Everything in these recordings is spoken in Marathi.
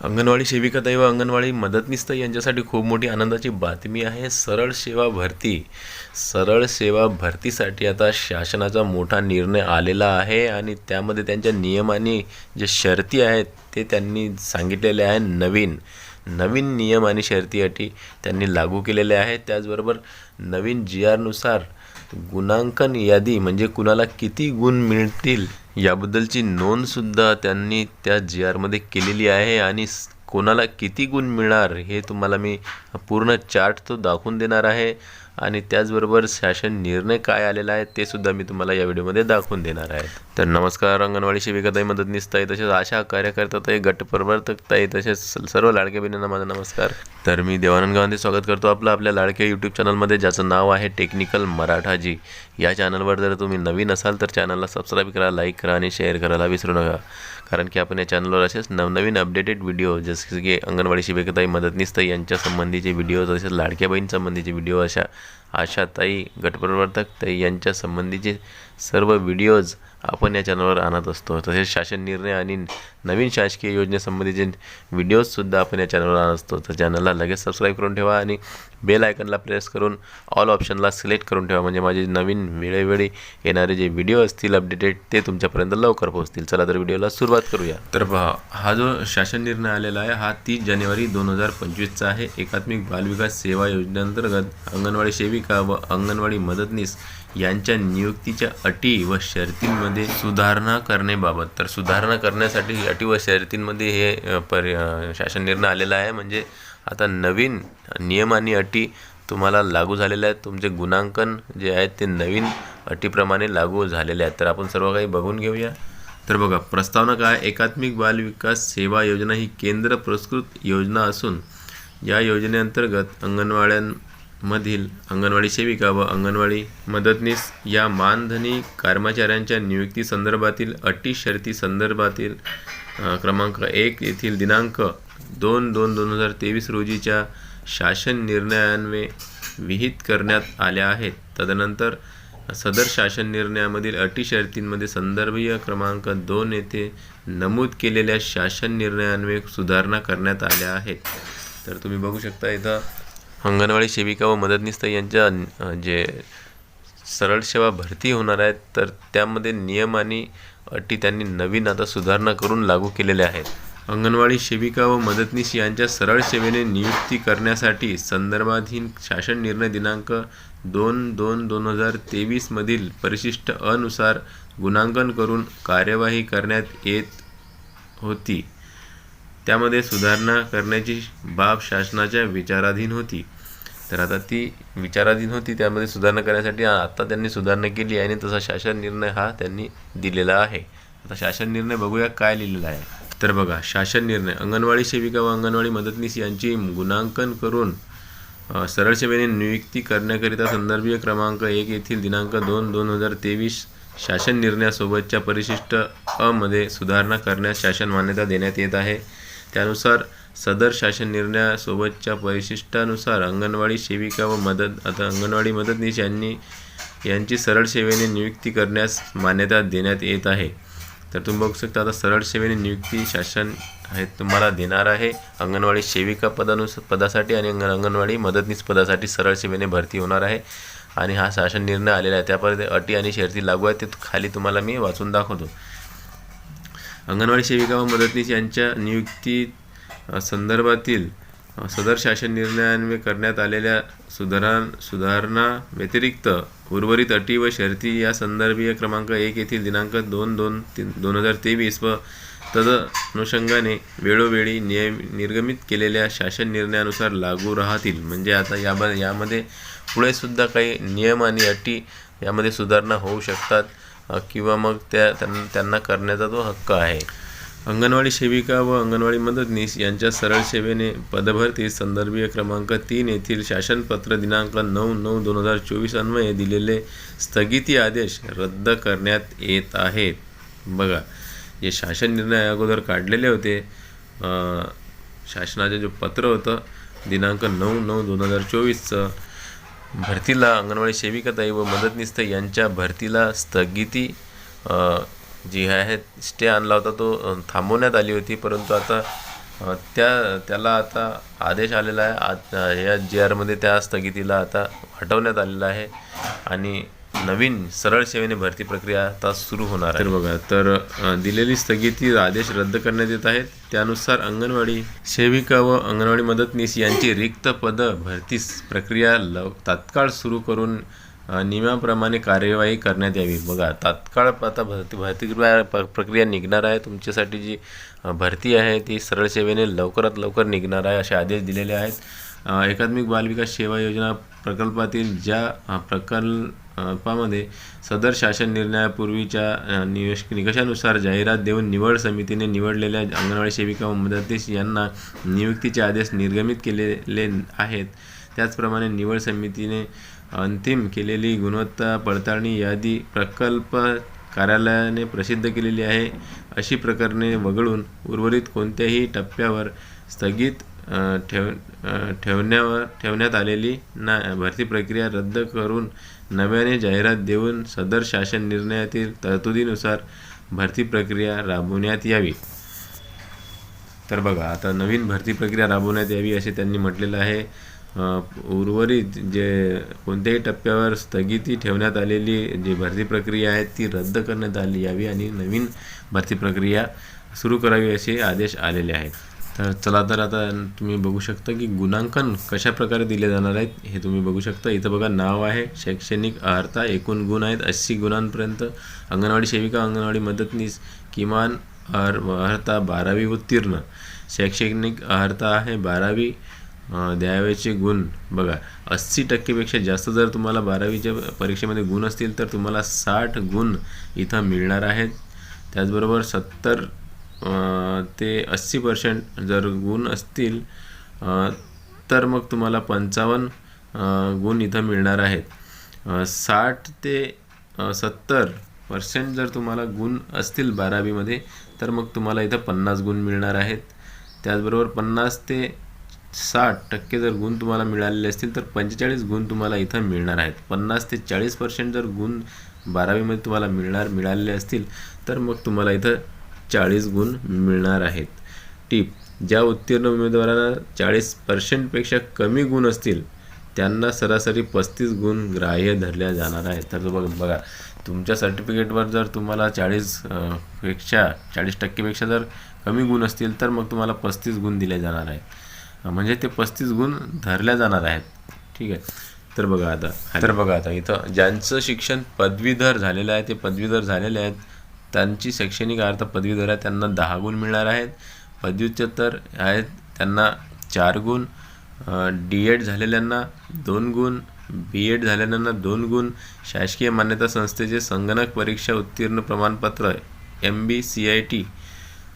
अंगणवाडी सेविकाताई व अंगणवाडी मदतनीसताई यांच्यासाठी खूप मोठी आनंदाची बातमी आहे. सरळ सेवा भरती सरळ सेवा भरतीसाठी आता शासनाचा मोठा निर्णय आलेला आहे आणि त्यामध्ये त्यांच्या नियमाने जे शर्ती आहेत ते त्यांनी सांगितलेले आहे नवीन. नवीन नियम आणि शर्ती अटी त्यांनी लागू केलेल्या आहेत. त्याचबरोबर नवीन जी आरनुसार गुणांकन यादी म्हणजे कुणाला किती गुण मिळतील याबद्दलची नोंदसुद्धा त्यांनी त्या जी आरमध्ये केलेली आहे आणि कोणाला किती गुण मिळणार हे तुम्हाला मी पूर्ण चार्ट तो दाखवून देणार आहे. आणि त्याचबरोबर शासन निर्णय काय आलेला आहे ते सुद्धा मी तुम्हाला या व्हिडिओमध्ये दाखवून देणार आहे. तर नमस्कार अंगणवाडी सेविकाताई मदतनीसताई तसेच आशा कार्यकर्ताताई गटप्रवर्तकताई तसेच सर्व लाडक्या बहिणींना माझा नमस्कार. तर मी देवानंद गांधी स्वागत करतो आपलं आपल्या लाडक्या यूट्यूब चॅनलमध्ये ज्याचं नाव आहे टेक्निकल मराठाजी. या चॅनलवर जर तुम्ही नवीन असाल तर चॅनलला सबस्क्राईब करा लाईक करा आणि शेअर करायला विसरू नका. कारण की आपण या चॅनलवर असेच नवनवीन अपडेटेड व्हिडिओ जसे की अंगणवाडी शिबिकाताई मदतनीसताई यांच्या संबंधीचे व्हिडिओ तसेच लाडक्या बहीणसंबंधीचे व्हिडिओ अशा आशाताई गटप्रवर्तक ताई यांच्या संबंधीचे सर्व व्हिडिओज आपण या चॅनलवर आणत असतो. तसेच शासन निर्णय आणि नवीन शासकीय योजनेसंबंधीचे व्हिडिओजसुद्धा आपण या चॅनलवर आणत असतो. तर चॅनलला लगेच सबस्क्राईब करून ठेवा आणि बेल आयकनला प्रेस करून ऑल ऑप्शनला सिलेक्ट करून ठेवा. म्हणजे माझे नवीन वेळोवेळी येणारे जे व्हिडिओ असतील अपडेटेड ते तुमच्यापर्यंत लवकर पोहोचतील. चला तर व्हिडिओला सुरुवात करूया. तर पहा हा जो शासन निर्णय आलेला आहे हा तीस जानेवारी दोन हजार पंचवीसचा आहे. एकात्मिक बालविकास सेवा योजनेअंतर्गत अंगणवाडी सेविका व अंगणवाडी मदतनीस यांच्या नियुक्तीच्या अटी व शर्तींमध्ये सुधारणा करण्याबाबत. तर सुधारणा करण्यासाठी अटी व शर्तींमध्ये हे पर पर्य शासन निर्णय आलेला आहे. म्हणजे आता नवीन नियम आणि अटी तुम्हाला लागू झालेल्या आहेत. तुमचे गुणांकन जे आहेत ते नवीन अटीप्रमाणे लागू झालेले आहेत. तर आपण सर्व काही बघून घेऊया. तर बघा प्रस्तावना काय? एकात्मिक बाल विकास सेवा योजना ही केंद्र पुरस्कृत योजना असून या योजनेअंतर्गत मधील अंगणवाडी सेविका व अंगणवाडी मदतनीस या मानधनी कर्मचाऱ्यांच्या नियुक्ती संदर्भातील अटी शर्ती संदर्भातील क्रमांक एक येथील दिनांक दोन दोन दोन हजार तेवीस रोजीच्या शासन निर्णयान्वये विहित करण्यात आल्या आहेत. तदनंतर सदर शासन निर्णयामधील अटी शर्तींमध्ये संदर्भीय क्रमांक दोन येथे नमूद केलेल्या शासन निर्णयान्वये सुधारणा करण्यात आल्या आहेत. तर तुम्ही बघू शकता इथं अंगणवाडी सेविका व मदतनीस यांच्या जे सरळ सेवा भरती होणार आहेत तर त्यामध्ये नियम आणि अटी त्यांनी नवीन आता सुधारणा करून लागू केलेल्या आहेत. अंगणवाडी सेविका व मदतनीस यांच्या सरळ सेवेने नियुक्ती करण्यासाठी संदर्भाधीन शासन निर्णय दिनांक दोन दोन दोन हजार तेवीसमधील परिशिष्ट अनुसार गुणांकन करून कार्यवाही करण्यात येत होती. त्यामध्ये सुधारणा करण्याची बाब शासनाच्या विचाराधीन होती. तर आता ती विचाराधीन होती त्यामध्ये सुधारणा करण्यासाठी आत्ता त्यांनी सुधारणा केली आणि तसा शासन निर्णय हा त्यांनी दिलेला आहे. आता शासन निर्णय बघूया काय लिहिलेला आहे. तर बघा शासन निर्णय. अंगणवाडी सेविका व अंगणवाडी मदतनीस यांची गुणांकन करून सरळ सेवेने नियुक्ती करण्याकरिता संदर्भीय क्रमांक एक येथील दिनांक दोन दोन हजार तेवीस शासन निर्णयासोबतच्या परिशिष्ट अमध्ये मध्ये सुधारणा करण्यास शासन मान्यता देण्यात येत आहे. त्यानुसार सदर शासन निर्णयासोबतच्या वैशिष्ट्यानुसार अंगणवाडी सेविका व मदत आता अंगणवाडी मदतनीस यांनी यांची सरळ सेवेने नियुक्ती करण्यास मान्यता देण्यात येत आहे. तर तुम्ही बघू शकता आता सरळ सेवेने नियुक्ती शासन हे तुम्हाला देणार आहे. अंगणवाडी सेविका पदानुस पदासाठी आणि अंगण अंगणवाडी मदतनीस पदासाठी सरळ सेवेने भरती होणार आहे. आणि हा शासन निर्णय आलेला आहे. त्यापर्यंत अटी आणि शर्ती लागू आहेत ते खाली तुम्हाला मी वाचून दाखवतो. अंगणवाडी सेविका व मदतनीस यांच्या नियुक्ती संदर्भातील सदर शासन निर्णयान्वये करण्यात आलेल्या सुधारा सुधारणा व्यतिरिक्त उर्वरित अटी व शर्ती या संदर्भीय क्रमांक एक येथील दिनांक दोन दोन तीन दोन हजार तेवीस व तद अनुषंगाने वेळोवेळी नियम निर्गमित केलेल्या शासन निर्णयानुसार लागू राहतील. म्हणजे आता याब यामध्ये पुढेसुद्धा काही नियम आणि अटी यामध्ये सुधारणा होऊ शकतात. किंवा मग त्या त्यांना त्यांना करण्याचा तो हक्क आहे. अंगणवाडी सेविका व अंगणवाडी मदतनीस यांच्या सरळ सेवेने पदभरती संदर्भीय क्रमांक तीन येथील शासनपत्र दिनांक नऊ नऊ दोन हजार चोवीस अन्वये दिलेले स्थगिती आदेश रद्द करण्यात येत आहेत. बघा जे शासन निर्णय अगोदर काढलेले होते शासनाचं शासनाचे जे पत्र होतं दिनांक नऊ नऊ दोन हजार चोवीसचं भरतीला अंगणवाडी सेविकाताई व मदतनीसताई यांच्या भरतीला स्थगिती जी आहे स्टे आणला होता तो थांबवण्यात आली होती. परंतु आता त्या त्याला आता आदेश आलेला आहे. आत या जी आरमध्ये त्या स्थगितीला आता हटवण्यात आलेला आहे. आणि नवीन सरळ सेवेने भरती प्रक्रिया आता सुरू होणार आहे. तर बघा तर दिलेली स्थगिती आदेश रद्द करण्यात येत आहेत. त्यानुसार अंगणवाडी सेविका व अंगणवाडी मदतनीस यांची रिक्त पदं भरती प्रक्रिया लव तात्काळ सुरू करून नियमाप्रमाणे कार्यवाही करण्यात यावी. बघा तात्काळ आता भरती भरती प्रक्रिया प्रक्रिया निघणार आहे. तुमच्यासाठी जी भरती आहे ती सरळ सेवेने लवकरात लवकर निघणार आहे असे आदेश दिलेले आहेत. एकात्मिक बालविकास सेवा योजना प्रकल्पातील ज्या प्रकल्प अल्पामध्ये सदर शासन निर्णयापूर्वीच्या निवेश निकषानुसार जाहिरात देऊन निवड समितीने निवडलेल्या अंगणवाडी सेविका व मदतीस यांना नियुक्तीचे आदेश निर्गमित केलेले आहेत. त्याचप्रमाणे निवड समितीने अंतिम केलेली गुणवत्ता पडताळणी यादी प्रकल्प कार्यालयाने प्रसिद्ध केलेली आहे. अशी प्रकरणे वगळून उर्वरित कोणत्याही टप्प्यावर स्थगित ठेव ठेवण्यावर ठेवण्यात आलेली ना भरती प्रक्रिया रद्द करून नव्याने जाहिरात देऊन सदर शासन निर्णयातील तरतुदीनुसार भरती प्रक्रिया राबवण्यात यावी. तर बघा आता नवीन भरती प्रक्रिया राबवण्यात यावी असे त्यांनी म्हटलेलं आहे. उर्वरित जे कोणत्याही टप्प्यावर स्थगिती ठेवण्यात आलेली जी भरती प्रक्रिया आहे ती रद्द करण्यात आली यावी आणि नवीन भरती प्रक्रिया सुरू करावी असे आदेश आलेले आहेत. तर चला तर आता तुम्ही बघू शकता की गुणांकन कशा प्रकारे दिले जाणार आहेत हे तुम्ही बघू शकता. इथं बघा नाव आहे शैक्षणिक अर्हता एकूण गुण आहेत ऐंशी गुणांपर्यंत. अंगणवाडी सेविका अंगणवाडी मदतनीस किमान अर अर्हता बारावी उत्तीर्ण. शैक्षणिक अर्हता आहे बारावी द्यावेचे गुण. बघा अस्सी टक्केपेक्षा जास्त जर तुम्हाला बारावीच्या परीक्षेमध्ये गुण असतील तर तुम्हाला साठ गुण इथं मिळणार आहेत. त्याचबरोबर सत्तर ते अस्सी पर्सेंट जर गुण असतील तर मग तुम्हाला पंचावन्न गुण इथं मिळणार आहेत. साठ ते सत्तर पर्सेंट जर तुम्हाला गुण असतील बारावीमध्ये तर मग तुम्हाला इथं पन्नास गुण मिळणार आहेत. त्याचबरोबर पन्नास ते साठ टक्के जर गुण तुम्हाला मिळालेले असतील तर पंचेचाळीस गुण तुम्हाला इथं मिळणार आहेत. पन्नास ते चाळीस पर्सेंट जर गुण बारावीमध्ये तुम्हाला मिळणार मिळालेले असतील तर मग तुम्हाला इथं चाळीस गुण मिळणार आहेत. टीप ज्या उत्तीर्ण उमेदवारांना चाळीस पर्सेंटपेक्षा कमी गुण असतील त्यांना सरासरी पस्तीस गुण ग्राह्य धरल्या जाणार आहेत. तर बघ बघा तुमच्या सर्टिफिकेटवर जर तुम्हाला चाळीसपेक्षा चाळीस टक्केपेक्षा जर कमी गुण असतील तर मग तुम्हाला पस्तीस गुण दिले जाणार आहेत. म्हणजे ते पस्तीस गुण धरल्या जाणार आहेत. ठीक आहे? तर बघा आता तर बघा आता इथं ज्यांचं शिक्षण पदवीधर झालेलं आहे ते पदवीधर झालेले आहेत. त्यांची शैक्षणिक अर्थ पदवीधर आहे त्यांना दहा गुण मिळणार आहेत. पदव्युत्तर आहेत. त्यांना चार गुण डी एड झालेल्यांना दोन गुण बी एड झालेल्यांना दोन गुण. शासकीय मान्यता संस्थेचे संगणक परीक्षा उत्तीर्ण प्रमाणपत्र M B C I T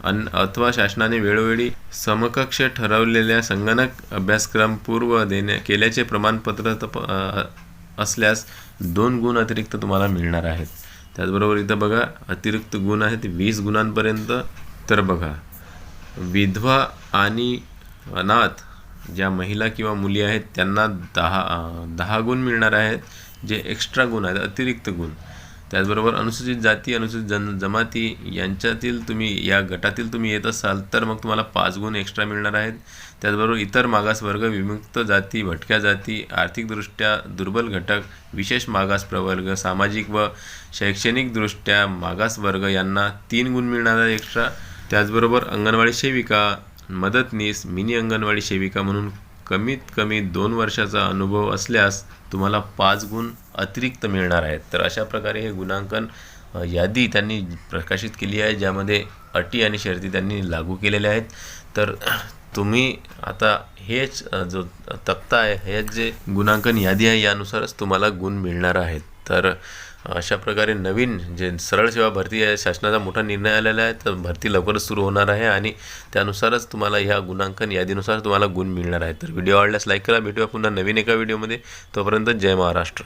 अन अथवा शासनाने वेळोवेळी समकक्ष ठरवलेल्या संगणक अभ्यासक्रम पूर्व देण्या केल्याचे प्रमाणपत्र तप असल्यास दोन गुण अतिरिक्त तुम्हाला मिळणार आहेत. त्याचबरोबर इथं बघा अतिरिक्त गुण आहेत वीस गुणांपर्यंत तर बघा. विधवा आणि अनाथ ज्या महिला किंवा मुली आहेत त्यांना दहा दहा गुण मिळणार आहेत जे एक्स्ट्रा गुण आहेत अतिरिक्त गुण. त्याचबरोबर अनुसूचित जाती अनुसूचित जन जमाती यांच्यातील तुम्ही या गटातील तुम्ही येत असाल तर मग तुम्हाला पाच गुण एक्स्ट्रा मिळणार आहेत. त्याचबरोबर इतर मागासवर्ग विमुक्त जाती भटक्या जाती आर्थिकदृष्ट्या दुर्बल घटक विशेष मागास प्रवर्ग सामाजिक व शैक्षणिकदृष्ट्या मागास वर्ग यांना तीन गुण मिळणार आहे एक्स्ट्रा त्याचबरोबर अंगणवाडी सेविका मदतनीस मिनी अंगणवाडी सेविका म्हणून कमीत कमी दोन वर्षाचा अनुभव असल्यास तुम्हाला पाच गुण अतिरिक्त मिळणार आहेत. तर अशा प्रकारे हे गुणांकन यादी त्यांनी प्रकाशित केली आहे ज्यामध्ये अटी आणि शर्ती त्यांनी लागू केलेल्या आहेत. तर तुम्ही आता हेच जो तक्ता आहे हेच जे गुणांकन यादी आहे यानुसारच तुम्हाला गुण मिळणार आहेत. तर अशा प्रकारे नवीन जे सरळ सेवा भरती आहे शासनाचा मोठा निर्णय आलेला आहे तर भरती लवकरच सुरू होणार आहे आणि त्यानुसारच तुम्हाला ह्या गुणांकन यादीनुसार तुम्हाला गुण मिळणार आहे. तर व्हिडिओ आवडल्यास लाईक करा भेटूया पुन्हा नवीन एका व्हिडिओमध्ये. तोपर्यंत जय महाराष्ट्र.